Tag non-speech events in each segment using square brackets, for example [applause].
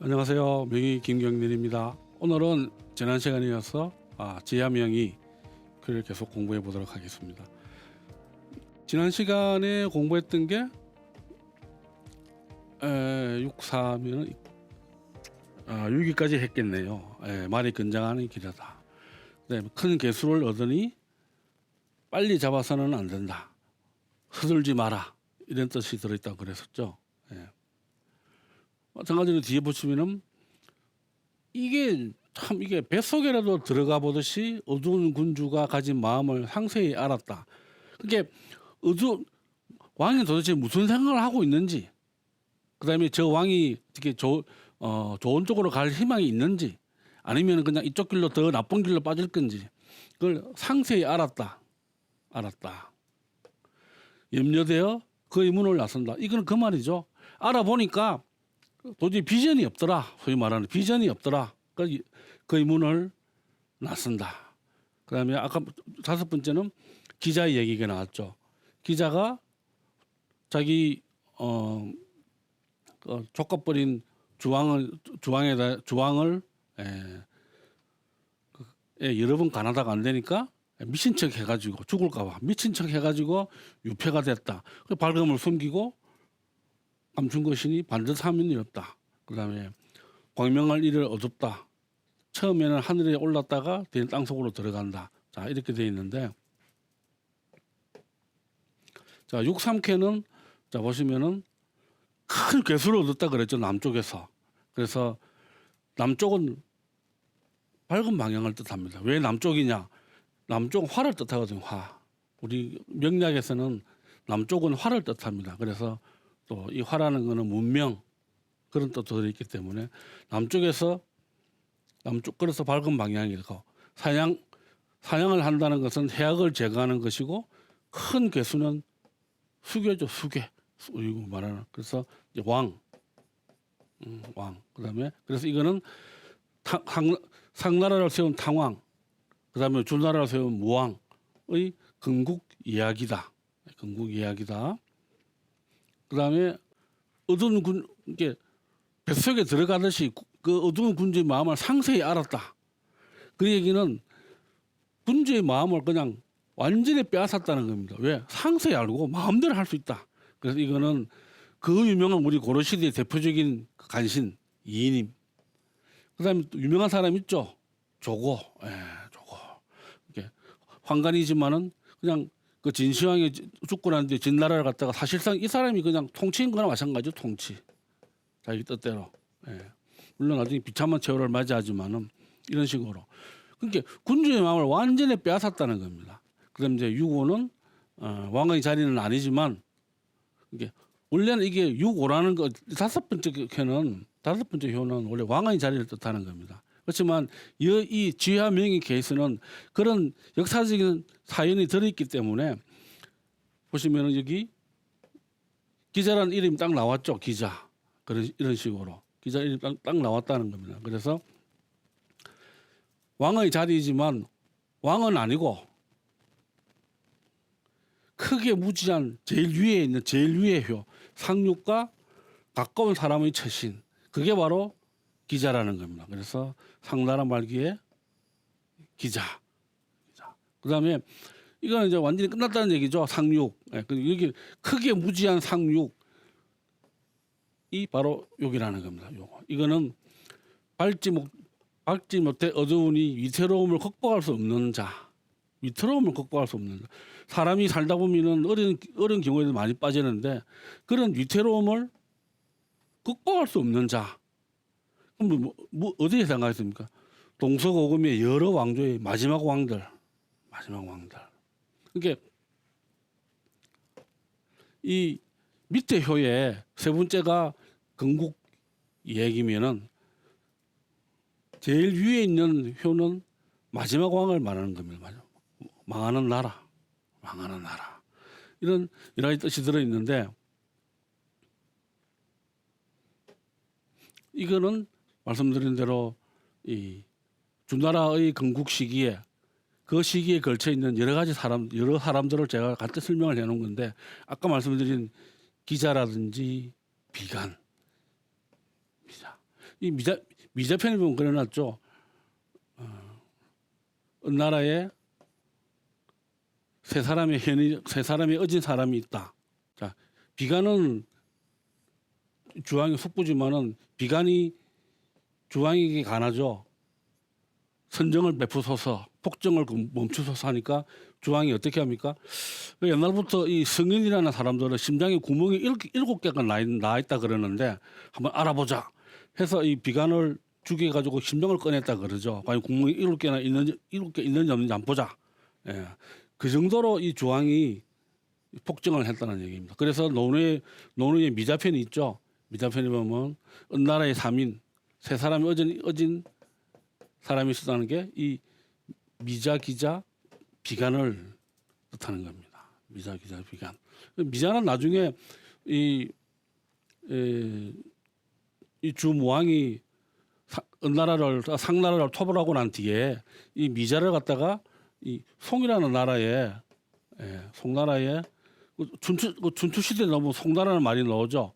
안녕하세요. 명의 김경렬입니다. 오늘은 지난 시간에 이어서 아, 지하명의 글을 계속 공부해 보도록 하겠습니다. 지난 시간에 공부했던 게 에, 6사면은 아, 6위까지 했겠네요. 에, 말이 건장하는 길이다. 그다음에 큰 개수를 얻으니 빨리 잡아서는 안 된다. 서둘지 마라. 이런 뜻이 들어있다고 그랬었죠. 예. 마찬가지로 뒤에 보시면은 이게 참 이게 뱃속에라도 들어가 보듯이 어두운 군주가 가진 마음을 상세히 알았다. 그게 어두 왕이 도대체 무슨 생각을 하고 있는지, 그다음에 저 왕이 어떻게 조, 어, 좋은 쪽으로 갈 희망이 있는지, 아니면 그냥 이쪽 길로 더 나쁜 길로 빠질 건지 그걸 상세히 알았다. 알았다. 염려되어 그 의 문을 나선다. 이건 그 말이죠. 알아보니까 도저히 비전이 없더라. 소위 말하는 비전이 없더라. 그, 그 의문을 나선다. 그다음에 아까 다섯 번째는 기자의 얘기가 나왔죠. 기자가 자기 어, 어 족갑버린 주왕을 주왕에다 주왕을 에, 그, 예, 여러 번 가나다가 안 되니까 미친 척 해가지고 죽을까봐 미친 척 해가지고 유폐가 됐다. 그 발금을 숨기고 감춘 것이니 반듯 하면 이었다. 그 다음에 광명할 일을 어둡다. 처음에는 하늘에 올랐다가 땅 속으로 들어간다. 자 이렇게 돼 있는데 자 6삼캐는 자 보시면은 큰 괴수를 얻었다 그랬죠 남쪽에서. 그래서 남쪽은 밝은 방향을 뜻합니다. 왜 남쪽이냐? 남쪽은 화를 뜻하거든요. 화. 우리 명리학에서는 남쪽은 화를 뜻합니다. 그래서 또 이 화라는 거는 문명 그런 뜻도 들어있기 때문에 남쪽에서 남쪽 그래서 밝은 방향이고 사냥 사냥을 한다는 것은 해악을 제거하는 것이고 큰 개수는 수괴죠 수괴 이거 말하는 그래서 이제 왕. 음, 왕. 그다음에 그래서 이거는 탕, 상, 상나라를 세운 탕왕. 그다음에 주나라를 세운 무왕의 건국 이야기다. 건국 이야기다 그다음에 어두운 군 이게 뱃속에 들어가듯이 구- 그 어두운 군주의 마음을 상세히 알았다. 그 얘기는 군주의 마음을 그냥 완전히 빼앗았다는 겁니다. 왜? 상세히 알고 마음대로 할 수 있다. 그래서 이거는 그 유명한 우리 고려 시대의 대표적인 그 간신 이인임. 그다음에 또 유명한 사람 있죠. 조고, 예, 조고. 이게 황간이지만은 그냥 그 진시황이 죽고 난 뒤에 진나라를 갖다가 사실상 이 사람이 그냥 통치인 거나 마찬가지죠. 통치. 자기 뜻대로. 예. 물론 나중에 비참한 세월을 맞이하지만은 이런 식으로. 그러니까 군주의 마음을 완전히 빼앗았다는 겁니다. 그럼 이제 유고는 어, 왕의 자리는 아니지만 이게 원래는 이게 유고라는 거 다섯 번째 효는 다섯 번째 효는 원래 왕의 자리를 뜻하는 겁니다. 그렇지만 이, 이 지하 명의 케이스는 그런 역사적인 사연이 들어있기 때문에 보시면은 여기 기자라는 이름이 딱 나왔죠. 기자. 그런 이런 식으로 기자 이름이 딱, 딱 나왔다는 겁니다. 그래서 왕의 자리이지만 왕은 아니고 크게 무지한 제일 위에 있는 제일 위의 효 상륙과 가까운 사람의 처신 그게 바로 기자라는 겁니다. 그래서 상나라 말기에 기자. 기자. 그다음에 이거는 이제 완전히 끝났다는 얘기죠. 상륙. 예, 그 여기 크게 무지한 상륙. 이 바로 욕이라는 겁니다. 요거. 이거는 밟지 못 밟지 못해 어두우니 위태로움을 극복할 수 없는 자. 위태로움을 극복할 수 없는 자. 사람이 살다 보면은 어려운 어려운 경우에도 많이 빠지는데 그런 위태로움을 극복할 수 없는 자. 그럼 뭐, 뭐 어디에 생각했습니까? 동서고금의 여러 왕조의 마지막 왕들, 마지막 왕들. 그러니까 이 밑에 효에 세 번째가 건국 얘기면은 제일 위에 있는 효는 마지막 왕을 말하는 겁니다. 망하는 나라, 망하는 나라 이런 가지 뜻이 들어 있는데 이거는 말씀드린 대로 이 주나라의 건국 시기에 그 시기에 걸쳐 있는 여러 가지 사람 여러 사람들을 제가 같이 설명을 해놓은 건데 아까 말씀드린 기자라든지 비관 기자 이 미자 미자편에 보면 그려놨죠. 어, 나라에 세 사람의 현이 세 사람이 어진 사람이 있다. 자 비간은 주왕이 숙부지만은 비간이 주왕에게 가나죠. 선정을 베푸소서 폭정을 그 멈추소서 하니까 주왕이 어떻게 합니까? 그 옛날부터 이 성인이라는 사람들은 심장에 구멍이 일- 일곱 개가 나, 있, 나 있다 그러는데 한번 알아보자 해서 이 비간을 죽여 가지고 심장을 꺼냈다 그러죠. 과연 구멍이 일곱 개나 있는지 일곱 개 있는지 없는지 한번 보자. 예. 그 정도로 이 주왕이 폭정을 했다는 얘기입니다. 그래서 논의 논의의 미자편이 있죠. 미자편에 보면 어느 나라의 삼인 세 사람이 어진 어진 사람이 있었다는 게 이 미자 기자 비간을 뜻하는 겁니다. 미자 기자 비간. 미자는 나중에 이, 에, 이 주무왕이 사- 은나라를 상나라를 토벌하고 난 뒤에 이 미자를 갖다가 이 송이라는 나라에 예, 송나라에 그 춘추 시대 너무 송나라는 말이 나오죠.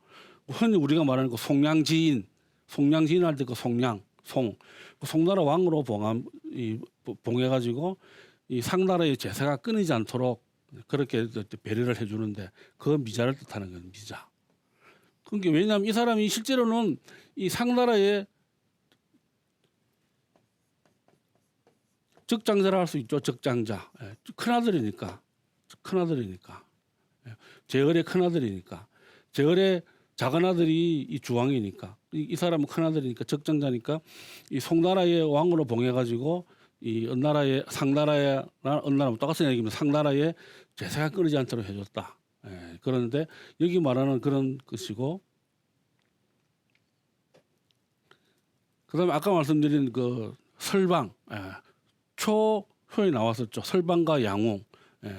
흔히 우리가 말하는 그 송량지인 송량지인 할때 그 송량 송 그 송나라 왕으로 봉함 이 봉해 가지고 이 상나라의 제사가 끊이지 않도록 그렇게 배려를 해주는데 그 미자를 뜻하는 건 미자. 그게 왜냐하면 이 사람이 실제로는 이 상나라의 적장자라 할 수 있죠. 적장자. 예, 큰 아들이니까. 큰 아들이니까. 예, 제월의 큰 아들이니까. 제월의 작은 아들이 이 주왕이니까. 이, 이 사람은 큰 아들이니까 적장자니까 이 송나라의 왕으로 봉해가지고 이 은나라의 상나라의 은나라 똑같은 얘기입니다. 상나라의 제사가 끊이지 않도록 해줬다. 예, 그런데 여기 말하는 그런 것이고 그다음에 아까 말씀드린 그 설방 예, 초효에 나왔었죠. 설방과 양웅 예,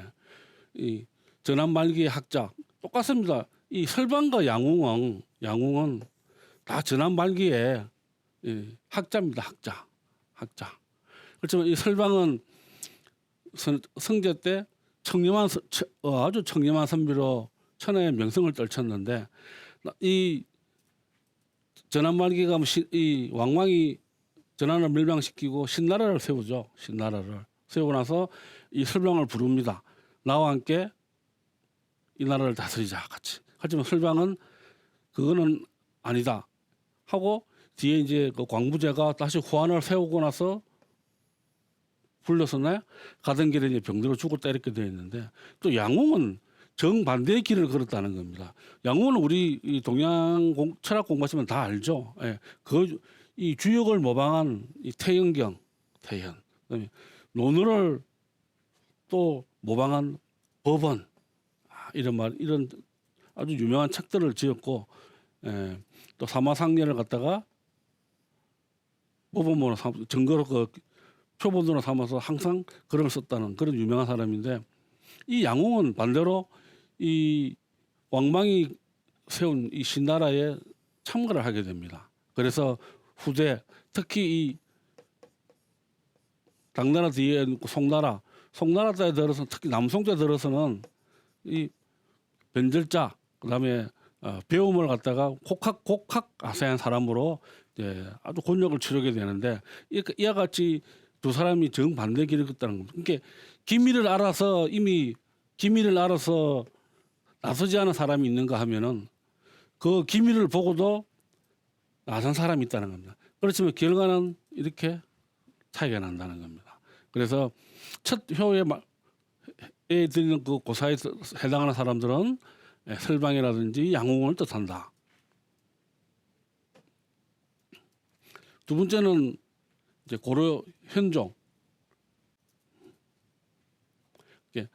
이 전환 말기의 학자 똑같습니다. 이 설방과 양웅은 양웅은 다 전환 말기의 이 학자입니다. 학자 학자. 그렇지만 이 설방은 선, 성제 때 청렴한 어, 아주 청렴한 선비로 천하의 명성을 떨쳤는데 나- 이 전환 말기가 이 왕왕이 전환을 멸망시키고 신나라를 세우죠. 신나라를 세우고 나서 이 설방을 부릅니다. 나와 함께 이 나라를 다스리자 같이. 하지만 설방은 그거는 아니다 하고 뒤에 이제 그 광부제가 다시 후한을 세우고 나서 불러서나요? 가던 길에 이제 병들어 죽었다 이렇게 되어 있는데 또 양웅은 정반대의 길을 걸었다는 겁니다. 양웅은 우리 이 동양 공, 철학 공부하시면 다 알죠. 예. 그 이 주역을 모방한 이 태연경, 태연, 그다음에 논어를 또 모방한 법원 아, 이런 말 이런 아주 유명한 책들을 지었고 예, 또 사마상례를 갖다가 삼 증거로 그 표본으로 삼아서 항상 글을 썼다는 그런 유명한 사람인데 이 양홍은 반대로 이 왕망이 세운 이 신나라에 참가를 하게 됩니다. 그래서 후대 특히 이 당나라 뒤에 있고 송나라 송나라 때에 들어서 특히 남송 때 들어서는 이 변절자 그다음에 어, 배움을 갖다가 곡학 곡학 아세한 사람으로 이제 아주 곤욕을 치르게 되는데 이- 이와 같이 두 사람이 정반대 길을 걷다는 겁니다. 그러니까 기밀을 알아서 이미 기밀을 알아서 나서지 않은 사람이 있는가 하면은 그 기밀을 보고도 나선 사람이 있다는 겁니다. 그렇지만 결과는 이렇게 차이가 난다는 겁니다. 그래서 첫 효에 마- 에 드리는 그 고사에 해당하는 사람들은 예, 설방이라든지 양홍을 뜻한다. 두 번째는 이제 고려 현종. 이게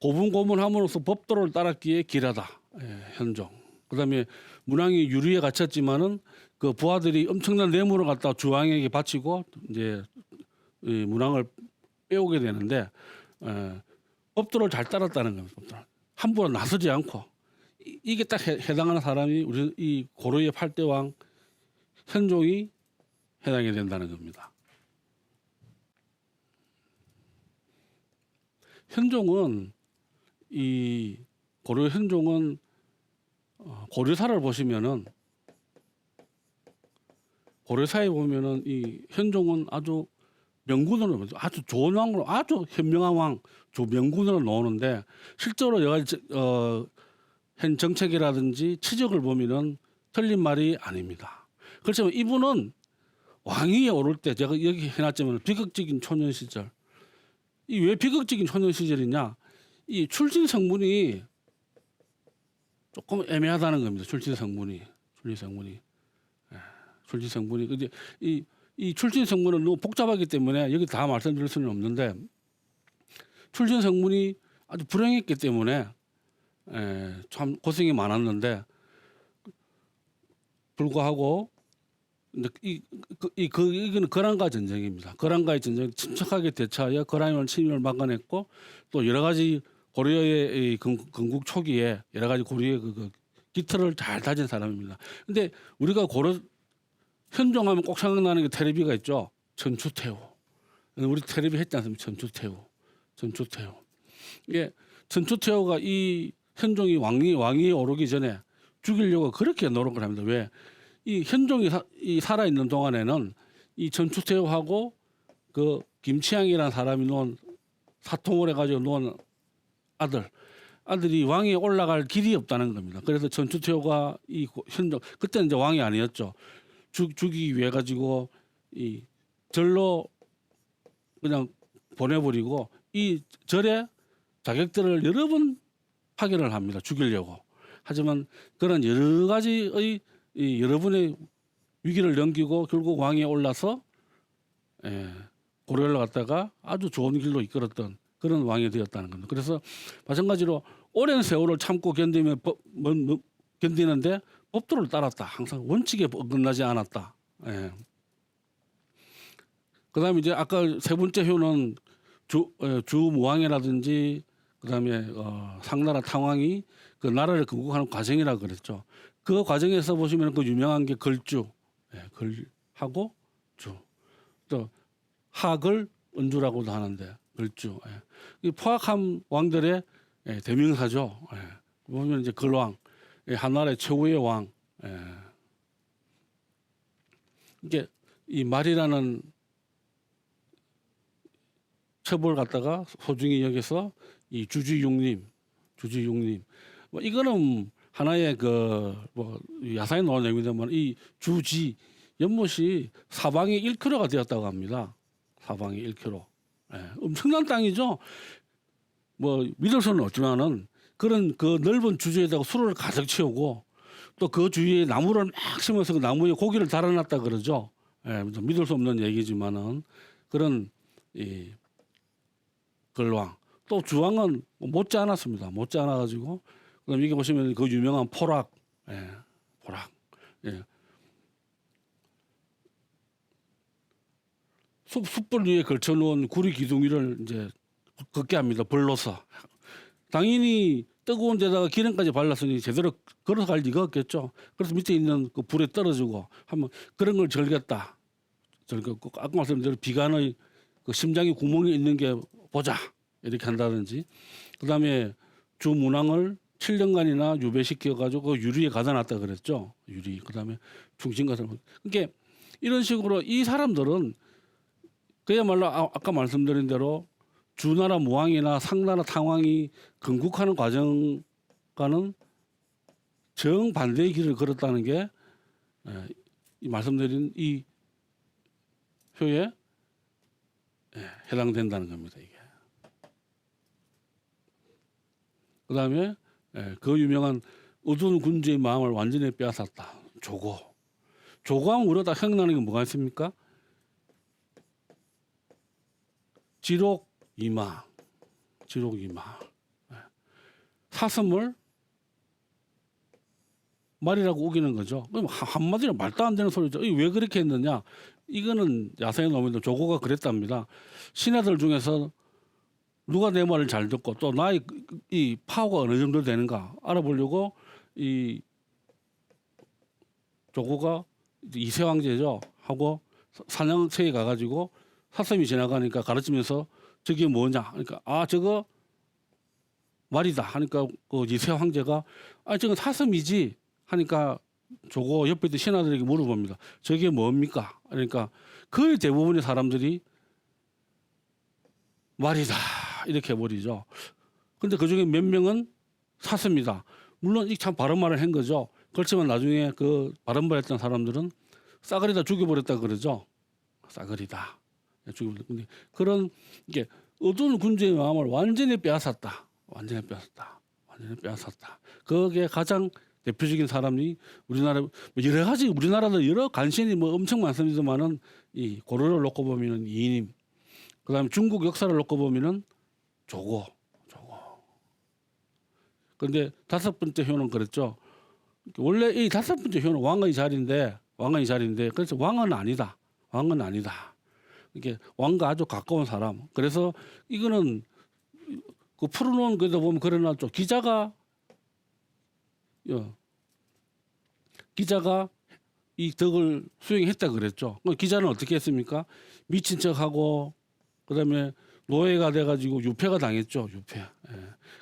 고분고분함으로써 법도를 따랐기에 길하다. 예, 현종. 그다음에 문왕이 유리에 갇혔지만은 그 부하들이 엄청난 뇌물을 갖다 주왕에게 바치고 이제 이 문왕을 빼오게 되는데 에, 법도를 잘 따랐다는 겁니다. 법도를. 함부로 나서지 않고 이- 이게 딱 해, 해당하는 사람이 우리 이 고려의 팔대왕 현종이 해당이 된다는 겁니다. 현종은 이 고려 현종은 어, 고려사를 보시면은 고려사에 보면은 이 현종은 아주 명군으로 아주 좋은 왕으로 아주 현명한 왕, 조 명군으로 나오는데 실제로 여러 가지 어, 현 정책이라든지 치적을 보면은 틀린 말이 아닙니다. 그렇지만 이분은 왕위에 오를 때 제가 여기 해놨지만 비극적인 초년 시절. 이 왜 비극적인 초년 시절이냐? 이 출신 성분이 조금 애매하다는 겁니다. 출신 성분이. 출신 성분이. 예, 출신 성분이. 근데 이, 이 출신 성분은 너무 복잡하기 때문에 여기 다 말씀드릴 수는 없는데 출신 성분이 아주 불행했기 때문에 에, 참 고생이 많았는데 불구하고 이제 이, 그, 이, 그, 이거는 거란과 전쟁입니다. 거란과의 전쟁 침착하게 대처하여 거란을 침입을 막아냈고 또 여러 가지 고려의 이 건- 건국 초기에 여러 가지 고려의 그, 그 기틀을 잘 다진 사람입니다. 근데 우리가 고려 현종하면 꼭 생각나는 게 테레비가 있죠. 전추태후. 우리 테레비 했지 않습니까? 전추태후. 전추태후. 이게 전추태후가 이 현종이 왕위 왕위에 오르기 전에 죽이려고 그렇게 노력을 합니다. 왜? 이 현종이 사, 이 살아 있는 동안에는 이 전추태후하고 그 김치향이라는 사람이 놓은 사통을 해가지고 놓은 아들 아들이 왕위에 올라갈 길이 없다는 겁니다. 그래서 전추태후가 이 고- 현종 그때는 이제 왕이 아니었죠. 죽 죽이기 위해 가지고 이 절로 그냥 보내버리고 이 절에 자객들을 여러 번 파견을 합니다. 죽이려고. 하지만 그런 여러 가지의 이 여러 분의 위기를 넘기고 결국 왕위에 올라서 예, 고려를 갔다가 아주 좋은 길로 이끌었던 그런 왕이 되었다는 겁니다. 그래서 마찬가지로 오랜 세월을 참고 견디면 법, 뭐, 뭐, 견디는데 법도를 따랐다. 항상 원칙에 어긋나지 않았다. 예. 그다음에 이제 아까 세 번째 효는 주 어, 주무왕이라든지 그다음에 어, 상나라 탕왕이 그 나라를 건국하는 과정이라 고 그랬죠. 그 과정에서 보시면 그 유명한 게 걸주, 예, 걸하고 주, 또 하걸 은주라고도 하는데 걸주. 예. 이 포악한 왕들의 예, 대명사죠. 예. 보면 이제 걸왕, 예, 한나라의 최후의 왕. 예. 이게 이 말이라는 첩을 갖다가 소중히 여기서 이 주지육림, 주지육림, 뭐 이거는 하나의 그 뭐 야사에 나온 내용이지만 이 주지 연못이 사방이 1km가 되었다고 합니다. 사방이 1km. 예, 엄청난 땅이죠. 뭐 믿을 수는 없지만은 그런 그 넓은 주주에다가 수로를 가득 채우고 또 그 주위에 나무를 막 심어서 그 나무에 고기를 달아놨다 그러죠. 예, 좀 믿을 수 없는 얘기지만은 그런 이 걸왕 또 주왕은 못지 않았습니다. 못지 않아 가지고 그럼 이게 보시면 그 유명한 포락, 예, 포락, 예. 숲 숯불 위에 걸쳐놓은 구리 기둥이를 이제 걷게 합니다. 불로서 당연히 뜨거운 데다가 기름까지 발랐으니 제대로 걸어서 갈 리가 없겠죠. 그래서 밑에 있는 그 불에 떨어지고 한번 그런 걸 절겠다. 절겠고 아까 말씀드린 비관의 그 심장에 구멍이 있는 게 보자 이렇게 한다든지 그다음에 주 문왕을 7년간이나 유배시켜 가지고 그 유리에 가다 놨다 그랬죠. 유리 그다음에 중심 가서 그러니까 이런 식으로 이 사람들은 그야말로 아- 아까 말씀드린 대로 주나라 무왕이나 상나라 탕왕이 건국하는 과정과는 정반대의 길을 걸었다는 게 에, 이 말씀드린 이 표에 예, 해당된다는 겁니다. 이게. 그 다음에 예, 그 유명한 어두운 군주의 마음을 완전히 빼앗았다. 조고. 조고하면 우리가 다 생각나는 게 뭐가 있습니까? 지록 이마, 지록 이마. 예. 사슴을 말이라고 우기는 거죠. 그럼 한- 한마디로 말도 안 되는 소리죠. 왜 그렇게 했느냐? 이거는 야생에 나오면 조고가 그랬답니다. 신하들 중에서 누가 내 말을 잘 듣고 또 나의 그- 이 파워가 어느 정도 되는가 알아보려고 이 조고가 이세 황제죠 하고 사- 사냥터에 가가지고 사슴이 지나가니까 가르치면서 저게 뭐냐 그러니까 아 저거 말이다 하니까 그 이세 황제가 아 저건 사슴이지 하니까 조고 옆에 있던 신하들에게 물어봅니다. 저게 뭡니까? 그러니까 거의 대부분의 사람들이 말이다 이렇게 해버리죠. 근데 그 중에 몇 명은 샀습니다. 물론 이 참 바른 말을 한 거죠. 그렇지만 나중에 그 바른 말 했던 사람들은 싸그리다 죽여버렸다 그러죠. 싸그리다 죽여버렸다. 근데 그런 이게 어두운 군주의 마음을 완전히 빼앗았다. 완전히 빼앗았다. 완전히 빼앗았다. 그게 가장 대표적인 사람이 우리나라 뭐 여러 가지 우리나라도 여러 간신이 뭐 엄청 많습니다만은 이 고려를 놓고 보면은 이인임, 그다음에 중국 역사를 놓고 보면은 조고, 조고. 그런데 다섯 번째 효는 그랬죠. 원래 이 다섯 번째 효는 왕의 자리인데 왕의 자리인데 그래서 왕은 아니다. 왕은 아니다. 이게 왕과 아주 가까운 사람. 그래서 이거는 그 풀어놓은 거다 보면 그래놨죠. 기자가 어, 기자가 이 덕을 수행했다 그랬죠. 그 기자는 어떻게 했습니까? 미친 척하고 그다음에 노예가 돼가지고 유폐가 당했죠. 유폐. 예.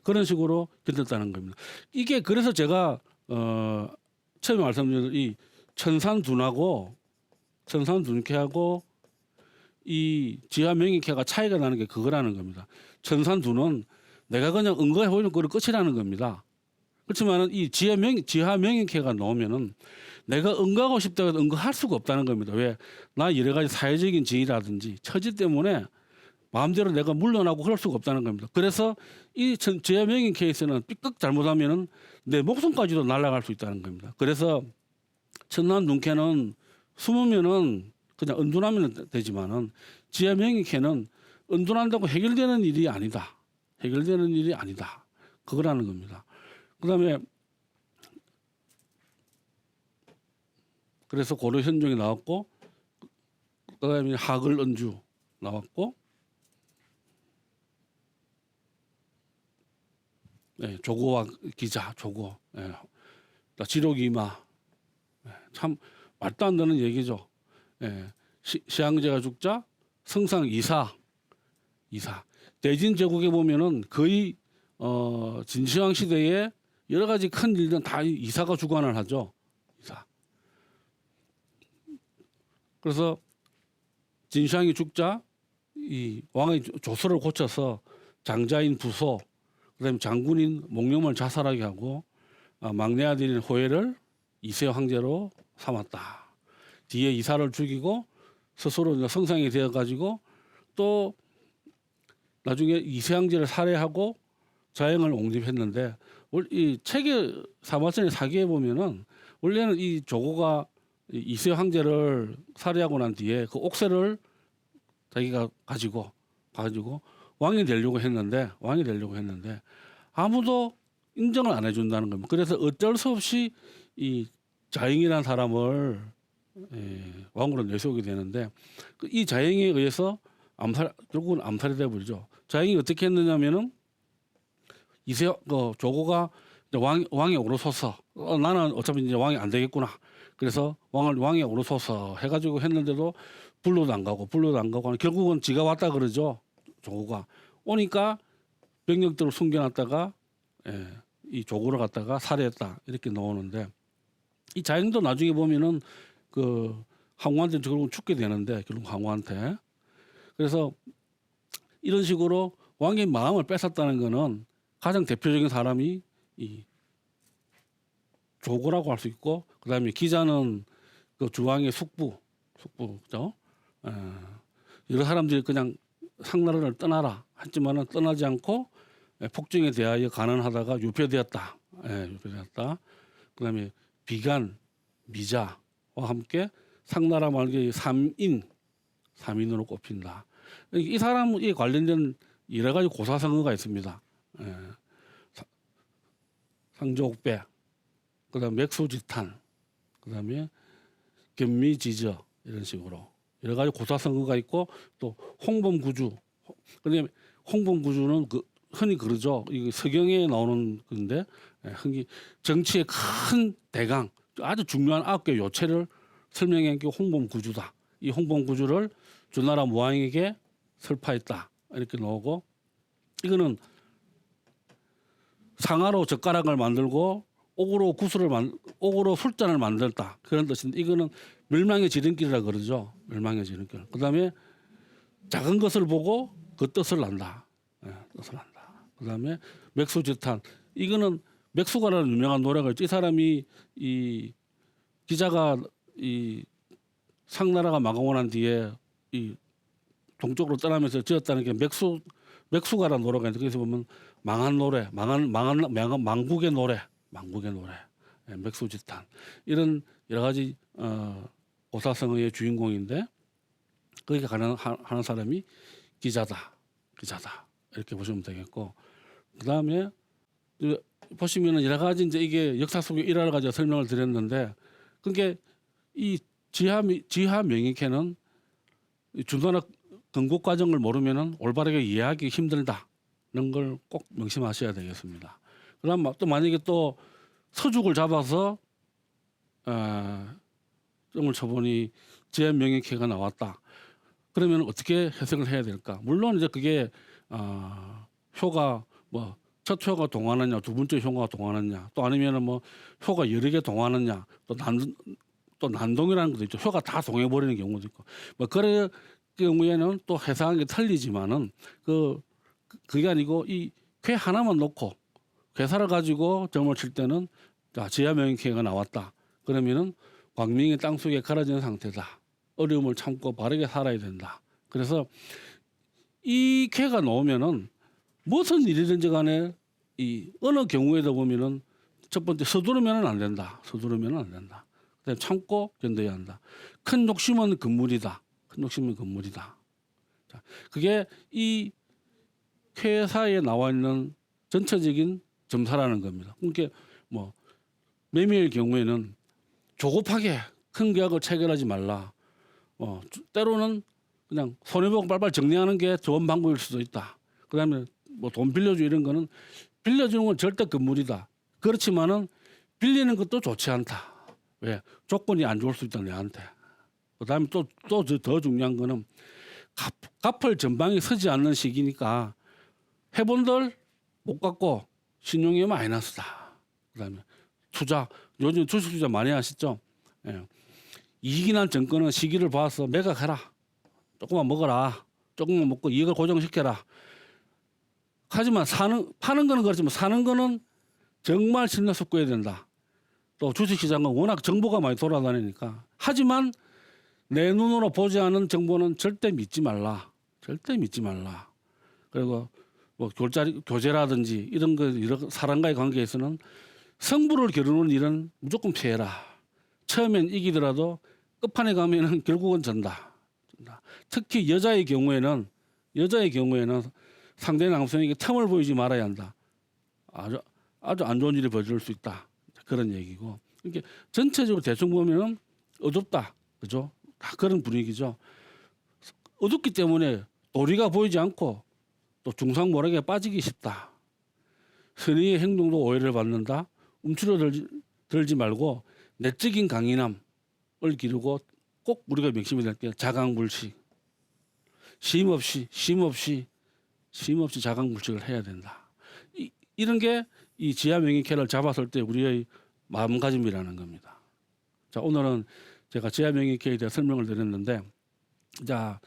그런 식으로 견뎠다는 겁니다. 이게 그래서 제가 어, 처음에 말씀드린 이 천산둔하고 천산둔캐하고 이 지하 명의캐가 차이가 나는 게 그거라는 겁니다. 천산둔은 내가 그냥 응거해 보이는 거를 끝이라는 겁니다. 그렇지만은 이 지하 명 지하 명의캐가 나오면은 내가 응거하고 싶다고 해도 응거할 수가 없다는 겁니다. 왜? 나 여러 가지 사회적인 지위라든지 처지 때문에 마음대로 내가 물러나고 그럴 수가 없다는 겁니다. 그래서 이 전- 지하 명의 케이스는 삐끗 잘못하면은 내 목숨까지도 날아갈 수 있다는 겁니다. 그래서 천난 눈캐는 숨으면은 그냥 은둔하면 되지만은 지하 명의캐는 은둔한다고 해결되는 일이 아니다. 해결되는 일이 아니다. 그거라는 겁니다. 그다음에 그래서 고려 현종이 나왔고 그다음에 학을 은주 나왔고 네, 조고와 기자 조고 예. 또 지록이마 예, 참 말도 안 되는 얘기죠. 예. 시, 시황제가 죽자 성상 이사 이사 대진 제국에 보면은 거의 어, 진시황 시대에 여러 가지 큰 일들은 다 이- 이사가 주관을 하죠. 이사. 그래서 진시황이 죽자 이 왕의 조- 조서를 고쳐서 장자인 부소 그다음에 장군인 목룡을 자살하게 하고 아, 막내 아들인 호해를 이세 황제로 삼았다. 뒤에 이사를 죽이고 스스로 성상이 되어 가지고 또 나중에 이세 황제를 살해하고 자행을 옹립했는데 원- 이 책의 사마천의 사기에 보면은 원래는 이 조고가 이 이세 황제를 살해하고 난 뒤에 그 옥새를 자기가 가지고 가지고 왕이 되려고 했는데 왕이 되려고 했는데 아무도 인정을 안 해준다는 겁니다. 그래서 어쩔 수 없이 이 자행이라는 사람을 예, 왕으로 내세우게 되는데 그이 자행에 의해서 암살 결국은 암살이 돼버리죠. 자행이 어떻게 했느냐면은 이세 그 조고가 왕 왕에 오르소서 어, 나는 어차피 이제 왕이 안 되겠구나. 그래서 왕을 왕에 오르소서 해가지고 했는데도 불로도 안 가고 불로도 안 가고 결국은 지가 왔다 그러죠. 조고가 오니까 병력들을 숨겨놨다가 예, 이 조고를 갖다가 살해했다 이렇게 나오는데 이 자행도 나중에 보면은 그 항우한테 결국 죽게 되는데 결국 항우한테 그래서 이런 식으로 왕의 마음을 뺏었다는 거는 가장 대표적인 사람이 이 조고라고 할 수 있고 그다음에 기자는 그 주왕의 숙부 숙부죠. 에, 여러 사람들이 그냥 상나라를 떠나라 했지만은 떠나지 않고 에, 폭정에 대하여 가난하다가 유폐되었다. 예, 유폐되었다. 그다음에 비간 미자와 함께 상나라 말기의 삼인 삼인으로 꼽힌다. 이 사람에 관련된 여러 가지 고사성어가 있습니다. 예. 사- 상족배, 그다음 맥수지탄, 그다음에 견미지저 이런 식으로 여러 가지 고사성어가 있고 또 홍범구주. 근데 홍범구주는 그 흔히 그러죠. 이게 서경에 나오는 건데 예, 흔히 정치의 큰 대강 아주 중요한 아홉 개 요체를 설명한 게 홍범 구주다. 이 홍범 구주를 주나라 무왕에게 설파했다 이렇게 나오고 이거는 상하로 젓가락을 만들고 옥으로 구슬을 만 옥으로 술잔을 만들다 그런 뜻인데 이거는 멸망의 지름길이라 그러죠. 멸망의 지름길. 그다음에 작은 것을 보고 그 뜻을 안다. 예, 뜻을 안다. 그다음에 맥수지탄 이거는 맥수가라는 유명한 노래가 있죠. 이 사람이 이 기자가 이 상나라가 망하고 난 뒤에 이 동쪽으로 떠나면서 지었다는 게 맥수 맥수가라는 노래가 있는데 거기서 보면 망한 노래, 망한 망한 망한 망국의 노래, 망국의 노래, 예, 맥수지탄 이런 여러 가지 어, 오사성어의 주인공인데 거기에 가는 하- 하는 사람이 기자다, 기자다 이렇게 보시면 되겠고 그 다음에 보시면은 여러 가지 이제 이게 역사 속의 일화를 가지고 설명을 드렸는데 그게 이 지하 미- 지하 이 중간에 건국 과정을 모르면은 올바르게 이해하기 힘들다는 걸 꼭 명심하셔야 되겠습니다. 그다음 또 만약에 또 서죽을 잡아서 어, 점을 쳐보니 지하 명의캐가 나왔다. 그러면 어떻게 해석을 해야 될까? 물론 이제 그게 어, 효가 뭐 첫 효가 동하느냐, 두 번째 효가 동하느냐, 또 아니면은 뭐 효가 여러 개 동하느냐, 또 난, 또 난동이라는 것도 있죠. 효가 다 동해 버리는 경우도 있고, 뭐 그럴 경우에는 또게 틀리지만은 그 그게 아니고 이쾌 하나만 놓고 괴사를 가지고 점을 칠 때는 자 지하 명의쾌가 나왔다. 그러면은 광명의 땅 속에 가라진 상태다. 어려움을 참고 바르게 살아야 된다. 그래서 이 쾌가 나오면은 무슨 일이든지 간에 이 어느 경우에도 보면은 첫 번째 서두르면은 안 된다. 서두르면은 안 된다. 그다음에 참고 견뎌야 한다. 큰 욕심은 금물이다. 큰 욕심은 금물이다. 자, 그게 이 쾌사에 나와 있는 전체적인 점사라는 겁니다. 그러니까 뭐 매매의 경우에는 조급하게 큰 계약을 체결하지 말라. 어, 주- 때로는 그냥 손해보고 빨빨 정리하는 게 좋은 방법일 수도 있다. 그다음에 뭐 돈 빌려주 이런 거는 빌려주는 건 절대 금물이다. 그렇지만은 빌리는 것도 좋지 않다. 왜 조건이 안 좋을 수 있다 내한테. 그다음에 또 또 더 중요한 거는 갚, 갚을 전방이 서지 않는 시기니까 해본들 못 갚고 신용이 마이너스다. 그다음에 투자 요즘 주식 투자 많이 하시죠? 예. 이익이 난 정권은 시기를 봐서 매각해라. 조금만 먹어라. 조금만 먹고 이익을 고정시켜라. 하지만 사는 파는 거는 그렇지만 사는 거는 정말 섞어야 된다. 또 주식시장은 워낙 정보가 많이 돌아다니니까. 하지만 내 눈으로 보지 않은 정보는 절대 믿지 말라. 절대 믿지 말라. 그리고 뭐 교자리, 교제라든지 이런 거 이런 사람과의 관계에서는 성부를 겨루는 일은 무조건 피해라. 처음엔 이기더라도 끝판에 가면은 [laughs] 결국은. 전다. 특히 여자의 경우에는 여자의 경우에는 상대 남성에게 틈을 보이지 말아야 한다. 아주 아주 안 좋은 일이 벌어질 수 있다. 그런 얘기고. 이게 전체적으로 대충 보면은 어둡다. 그죠? 다 그런 분위기죠. 어둡기 때문에 도리가 보이지 않고 또 중상모략에 빠지기 쉽다. 선의의 행동도 오해를 받는다. 움츠러들지 들지 말고 내적인 강인함을 기르고 꼭 우리가 명심해야 될 게 자강불식. 쉼 없이 쉼 없이 쉼 없이 자강불식을 해야 된다. 이, 이런 게 이 지하 명의캐를 잡았을 때 우리의 마음가짐이라는 겁니다. 자 오늘은 제가 지하 명의캐에 대해 설명을 드렸는데 자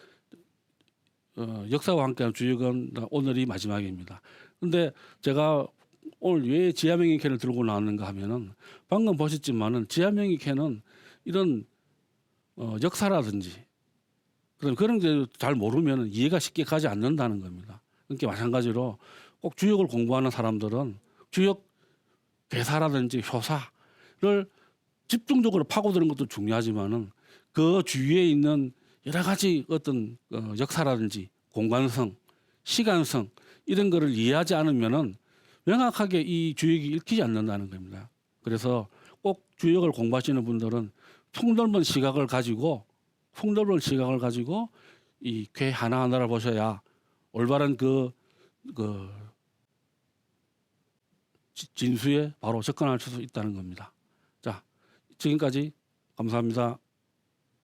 어, 역사와 함께하는 주역은 오늘이 마지막입니다. 근데 제가 오늘 왜 지하명의캐를 들고 나왔는가 하면은 방금 보셨지만은 지하명의캐는 이런 어, 역사라든지 그런 그런 게 잘 모르면 이해가 쉽게 가지 않는다는 겁니다. 그러니까 마찬가지로 꼭 주역을 공부하는 사람들은 주역 대사라든지 효사를 집중적으로 파고드는 것도 중요하지만은 그 주위에 있는 여러 가지 어떤 어, 역사라든지 공간성, 시간성 이런 거를 이해하지 않으면은 명확하게 이 주역이 읽히지 않는다는 겁니다. 그래서 꼭 주역을 공부하시는 분들은 폭넓은 시각을 가지고 폭넓은 시각을 가지고 이 괴 하나 하나를 보셔야 올바른 그, 그 지- 진수에 바로 접근할 수 있다는 겁니다. 자, 지금까지 감사합니다.